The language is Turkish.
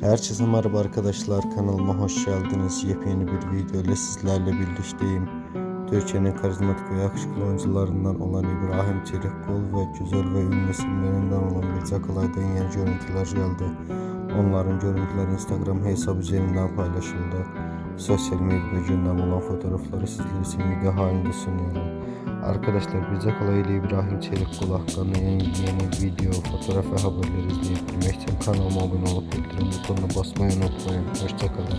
Herkese merhaba arkadaşlar kanalıma hoş geldiniz. Yepyeni bir video ile sizlerle birlikteyim. Türkiye'nin karizmatik ve yakışıklı oyuncularından olan İbrahim Çelikkol ve güzel ve ünlü isimlerinden olan Mirza Kalay'dan yeni görüntüler geldi. Onların görüntüleri Instagram hesabı üzerinden paylaşıldı. Sosyal medyada gündem olan fotoğrafları sizler için video halinde sunuyorum. Arkadaşlar Kalay ile İbrahim Çelikkol hakkında yeni, yeni video, fotoğraf ve haberleri izleyebilmek için kanalıma abone olup bildirim butonuna basmayı unutmayın. Hoşçakalın.